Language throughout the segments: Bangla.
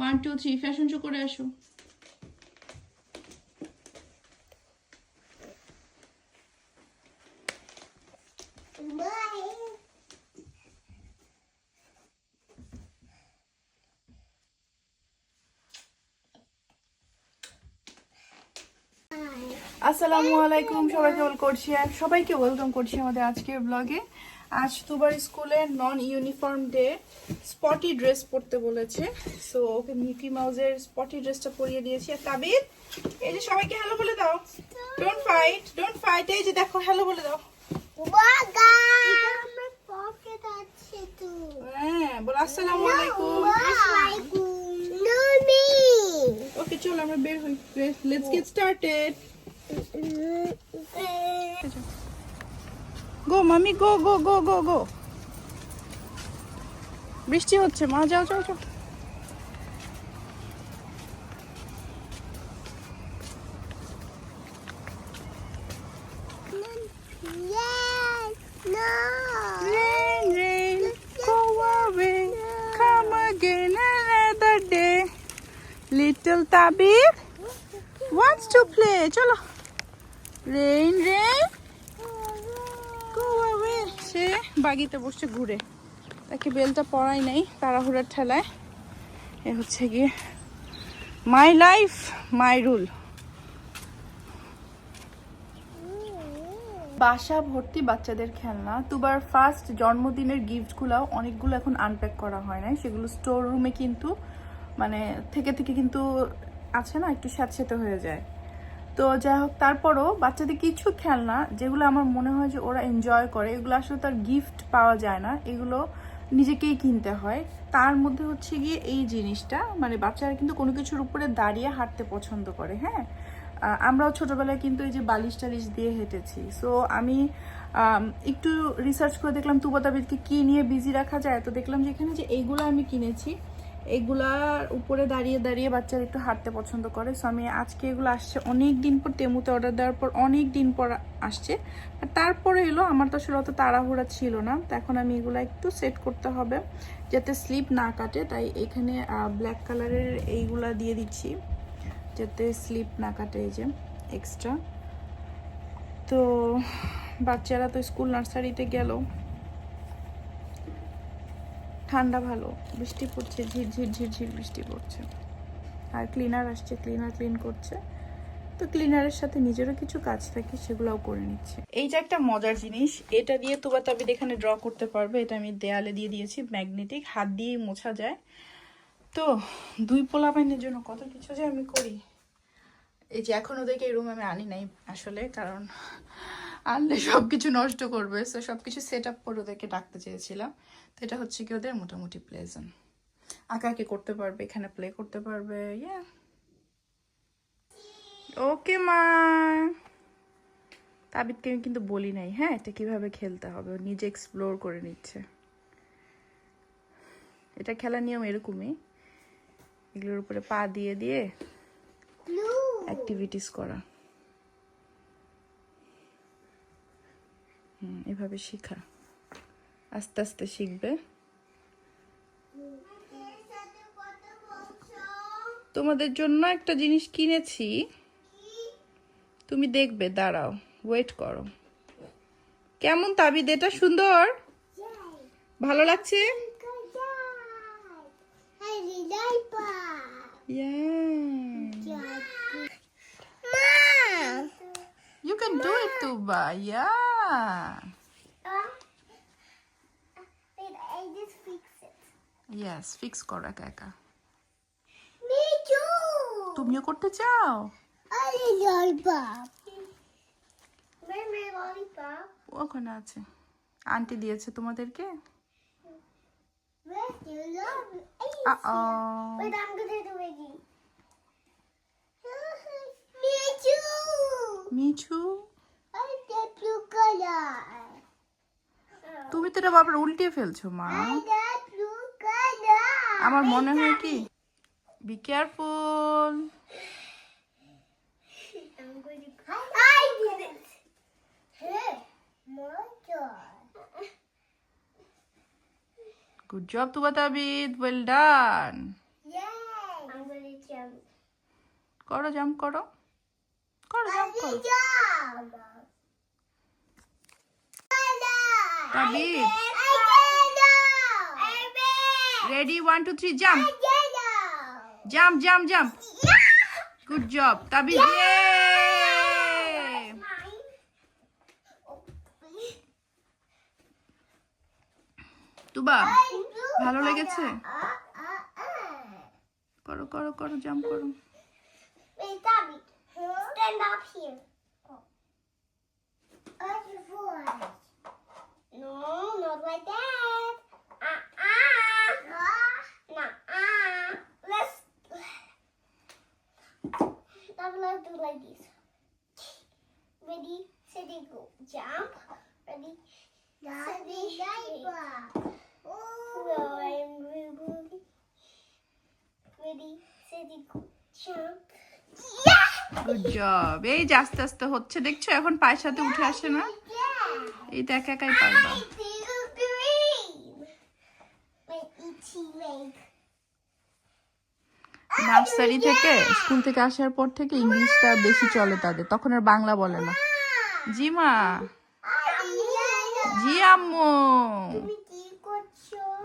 One two three fashion show করে আসো। আসসালামু আলাইকুম সবাইকে ওয়েল করছি সবাইকে ওয়েলকাম করছি আমাদের আজকের ব্লগে আজ দুবার স্কুলে non uniform day sporty dress পরতে বলেছে। সো ওকে মিকি মাউজের স্পটি ড্রেসটা পরিয়ে দিয়েছি। আর তাবিদ এই যে সবাইকে হ্যালো বলে দাও। ডোন্ট ফাইট ডোন্ট ফাইট এই যে দেখো হ্যালো বলে দাও। হ্যাঁ বলো আসসালামু আলাইকুম। ওকে চলো আমরা বের হই। লেটস গেট স্টার্টেড গো মামি গো গো গো গো গো বৃষ্টি হচ্ছে মা যাও যাও যাও. Little Tabir wants to play. চলো রেইন রেইন গো অ্যাওয়ে সে বাগিতে বসে ঘুরে। তাকে বেলটা পড়াই নাই, তাড়াহুড়ার ঠেলায়। এ হচ্ছে গিয়ে মাই লাইফ মাই রুল বাসা ভর্তি বাচ্চাদের খেলনা। তুবার ফার্স্ট জন্মদিনের গিফটগুলো অনেকগুলো এখন আনপ্যাক করা হয় না সেগুলো স্টোর রুমে কিন্তু মানে থেকে থেকে কিন্তু আছে না, একটু স্যাঁতস্যাঁতে হয়ে যায়। তো যাই হোক, তারপরও বাচ্চাদের কিছু খেলনা যেগুলো আমার মনে হয় যে ওরা এনজয় করে, এগুলো আসলে তার গিফট পাওয়া যায় না, এগুলো নিজেকেই কিনতে হয়। তার মধ্যে হচ্ছে গিয়ে এই জিনিসটা মানে বাচ্চারা কিন্তু কোনো কিছুর উপরে দাঁড়িয়ে হাঁটতে পছন্দ করে হ্যাঁ? আমরাও ছোটবেলায় কিন্তু এই যে বালিশ টালিশ দিয়ে হেঁটেছি। সো আমি একটু রিসার্চ করে দেখলাম তুবাতাবিদকে কি নিয়ে বিজি রাখা যায়, তো দেখলাম যে এখানে যে এইগুলো আমি কিনেছি এগুলার উপরে দাঁড়িয়ে দাঁড়িয়ে বাচ্চারা একটু হাঁটতে পছন্দ করে। সো আমি আজকে এগুলো আসছে অনেক দিন পর তেমুতে অর্ডার দেওয়ার পর অনেক দিন পর আসছে। আর তারপরে এলো, আমার তো আসলে অত তাড়াহুড়া ছিল না। তো এখন আমি এগুলো একটু সেট করতে হবে যাতে স্লিপ না কাটে। তাই এখানে ব্ল্যাক কালারের এইগুলা দিয়ে দিচ্ছি যাতে স্লিপ না কাটে এই যে এক্সট্রা তো বাচ্চারা তো স্কুল নার্সারিতে গেল। ঠান্ডা ভালো, বৃষ্টি পড়ছে ঝিরঝির ঝিরঝির বৃষ্টি পড়ছে। আর ক্লিনার আসছে ক্লিনার ক্লিন করছে। তো ক্লিনারের সাথে নিজেরও কিছু কাজ থাকে, সেগুলোও করে নিচ্ছে। এইটা একটা মজার জিনিস, এটা দিয়ে তোবা তাবিদ এখানে ড্র করতে পারবে, এটা আমি দেয়ালে দিয়ে দিয়েছি ম্যাগনেটিক হাত দিয়েই মোছা যায়। তো দুই পোলা বাইনের জন্য কত কিছু যে আমি করি? এই যে এখন ওদেরকে এই রুম আমি আনি নাই আসলে, কারণ আনলে সব কিছু নষ্ট করবে। তো সব কিছু সেট আপ করে ওদেরকে ডাকতে চেয়েছিলাম। তো এটা হচ্ছে কি ওদের মোটামুটি প্লেজন আঁকাকে করতে পারবে এখানে প্লে করতে পারবে ইয়া ওকে মা। তাবিদকে আমি কিন্তু বলি নাই হ্যাঁ? এটা কীভাবে খেলতে হবে? ও নিজে এক্সপ্লোর করে নিচ্ছে। এটা খেলার নিয়ম এরকমই। এগুলোর উপরে পা দিয়ে দিয়ে অ্যাক্টিভিটিস করা। এভাবে শেখা। আস্তে আস্তে শিখবে। তোমাদের জন্য একটা জিনিস কিনেছি। তুমি দেখবে দাঁড়াও ওয়েট করো। কেমন তাবিদ এটা? সুন্দর? ভালো লাগছে. You can do it, Tuba. Yeah. Yes, fix করো একা একা। মিচু তুমিও করতে চাও? আরে ললিপপ মে ওখানে আছে। আন্টি দিয়েছে তোমাদেরকে। মিচু মিচু তুমি তো এটা বাবার উল্টিয়ে ফেলছো, মা. আমার মনে হয় কি be careful. Good job Tuba Tabid well done! করো জাম্প করো করো জাম্প করো Jump. Tabid ready one two three jump jump jump jump good job Tabid Tuba ভালো লেগেছে? করো করো করো জাম্প করো। Wait, Dabby, stand up here. Like this. Ready, steady, go. Jump. Ready, steady, go. Ready, steady, go. Jump. Yeah! Good job এই যে আস্তে আস্তে হচ্ছে দেখছ এখন পায়ের সাথে উঠে আসে না Yeah! এইটা একা একাই পারবা নার্সারি থেকে স্কুল থেকে আসার পর থেকে ইংলিশটা বেশি চলে তাদের। তখন আর বাংলা বলে না। জি মা। জি আম্মু।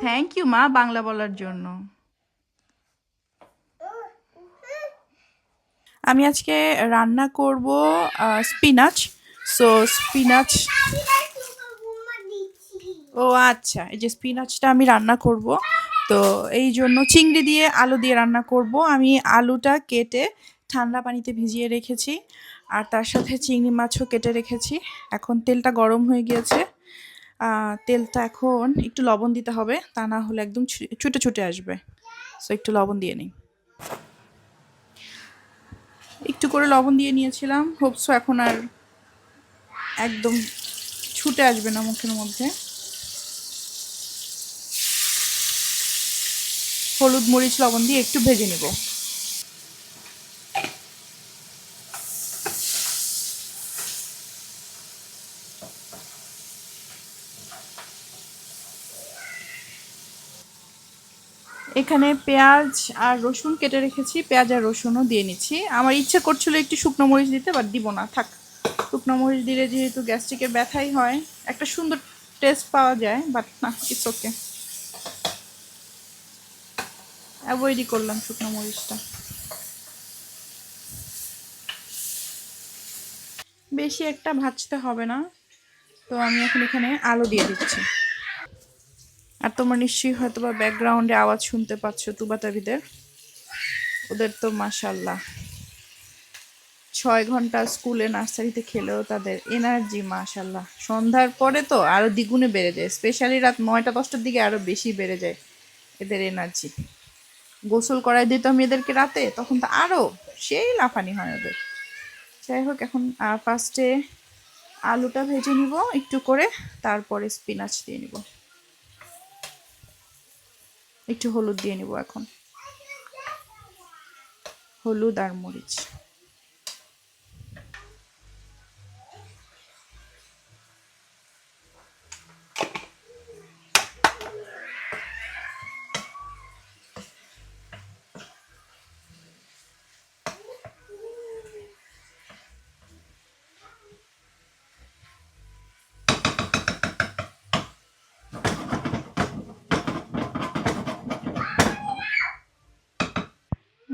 থ্যাংক ইউ মা বাংলা বলার জন্য। আমি আজকে রান্না করব স্পিনাচ সো স্পিনাচ ও আচ্ছা এই যে স্পিনাচটা আমি রান্না করব। তো এই জন্য চিংড়ি দিয়ে আলু দিয়ে রান্না করব। আমি আলুটা কেটে ঠান্ডা পানিতে ভিজিয়ে রেখেছি আর তার সাথে চিংড়ি মাছও কেটে রেখেছি। এখন তেলটা গরম হয়ে গিয়েছে। তেলটা এখন একটু লবণ দিতে হবে, তা না হলে একদম ছুটে ছুটে আসবে। সো একটু লবণ দিয়ে নিই। একটু করে লবণ দিয়ে নিয়েছিলাম। হোপসো এখন আর একদম ছুটে আসবে না মুখের মধ্যে। হলুদ, মরিচ, লবণ দিয়ে একটু ভেজে নেব। এখানে পেঁয়াজ আর রসুন কেটে রেখেছি, পেঁয়াজ আর রসুনও দিয়ে নিচ্ছি। আমার ইচ্ছে করছিল একটু শুকনো মরিচ দিতে বাট দিব না। থাক, শুকনো মরিচ দিলে যেহেতু গ্যাস্ট্রিকের ব্যথাই হয়, একটা সুন্দর টেস্ট পাওয়া যায় বাট না ইটস ওকে অ্যাভয়েডই করলাম শুকনো মরিচটা। বেশি একটা ভাজতে হবে না, তো আমি এখন এখানে আলু দিয়ে দিচ্ছি। আর তোমরা নিশ্চয়ই হয়তো বা ব্যাকগ্রাউন্ডে আওয়াজ শুনতে পাচ্ছ তুবাতাবিদের। ওদের তো মাশাল্লাহ ছয় ঘণ্টা স্কুলে নার্সারিতে খেলেও তাদের এনার্জি মাশাল্লাহ সন্ধ্যার পরে তো আরও দ্বিগুণে বেড়ে যায় স্পেশালি রাত নয়টা, দশটার দিকে আরও বেশি বেড়ে যায় এদের এনার্জি গোসল করাই দিতাম এদেরকে রাতে, তখন তো আরও সেই লাফানি হয় ওদের। যাই হোক, এখন ফার্স্টে আলুটা ভেজে নিব একটু করে, তারপরে স্পিনাচ দিয়ে নিব। একটু হলুদ দিয়ে নিব এখন। হলুদ আর মরিচ।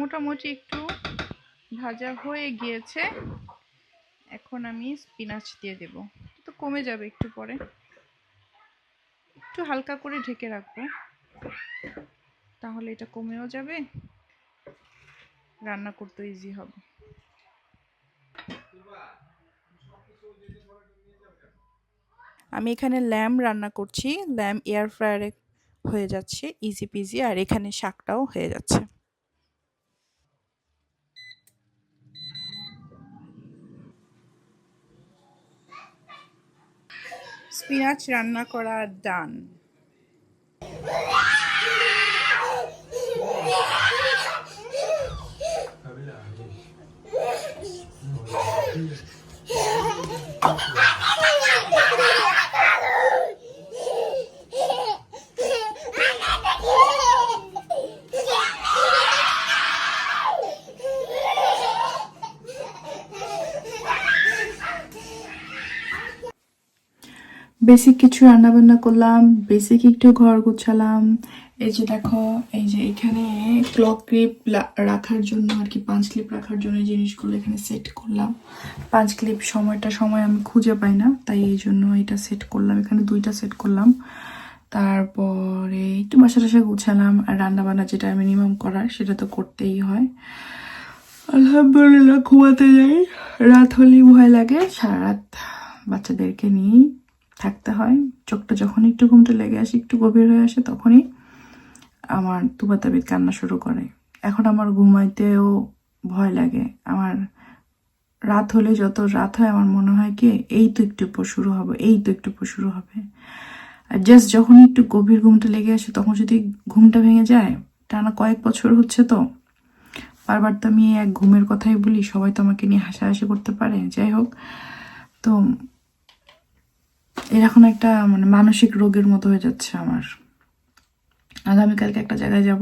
মোটামুটি একটু ভাজা হয়ে গিয়েছে। এখন আমি স্পিনাচ দিয়ে দেব। তো কমে যাবে একটু পরে। একটু হালকা করে ঢেকে রাখব। তাহলে এটা কমেও যাবে। রান্না করতে ইজি হবে। আমি এখানে ল্যাম রান্না করছি। ল্যাম এয়ার ফ্রায়ারে হয়ে যাচ্ছে ইজি পিজি আর এখানে শাকটাও হয়ে যাচ্ছে। স্পিনাচ রান্না করা ডান বেসিক কিছু রান্না বান্না করলাম বেসিক একটু ঘর গুছালাম। এই যে দেখো, এই যে এখানে ক্লক ক্লিপ রাখার জন্য আর কি, পাঁচ ক্লিপ রাখার জন্য জিনিসগুলো এখানে সেট করলাম। পাঁচ ক্লিপ সময়টা সময় আমি খুঁজে পাই না, তাই এই জন্য এটা সেট করলাম। এখানে দুইটা সেট করলাম। তারপরে একটু বাসা টাসা গুছালাম, আর রান্না বান্না যেটা মিনিমাম করার সেটা তো করতেই হয়। আলহামদুলিল্লাহ, ঘুমাতে যাই। রাত হলেই ভয় লাগে সারা রাত বাচ্চাদেরকে নিয়েই। থাকতে হয়। চোখটা যখন একটু ঘুমটা লেগে আসে, একটু গভীর হয়ে আসে, তখনই আমার তুবাতাবিদ কান্না শুরু করে। এখন আমার ঘুমাইতেও ভয় লাগে। আমার রাত হলে যত রাত হয়, আমার মনে হয় কি, এই তো একটু পর শুরু হবে, এই তো একটু পর শুরু হবে। আর জাস্ট যখন একটু গভীর ঘুমটা লেগে আসে, তখন যদি ঘুমটা ভেঙে যায়, টানা কয়েক বছর হচ্ছে তো, বারবার তো আমি এক ঘুমের কথাই বলি, সবাই তো আমাকে নিয়ে হাসাহাসি করতে পারে, যাই হোক। তো এর এখন একটা মানে মানসিক রোগের মতো হয়ে যাচ্ছে আমার। আগামীকালকে একটা জায়গায় যাব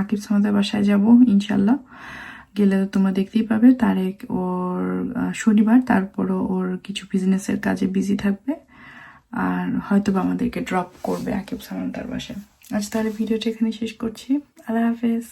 আকিব সামাদের বাসায় যাব ইনশাল্লাহ গেলে তো তোমরা দেখতেই পাবে, তারেক ওর শনিবার, তারপরও ওর কিছু বিজনেসের কাজে বিজি থাকবে। আর হয়তো বা আমাদেরকে ড্রপ করবে আকিব সামান্তার বাসায়। আজ তাহলে ভিডিওটা এখানে শেষ করছি। আল্লাহ হাফেজ।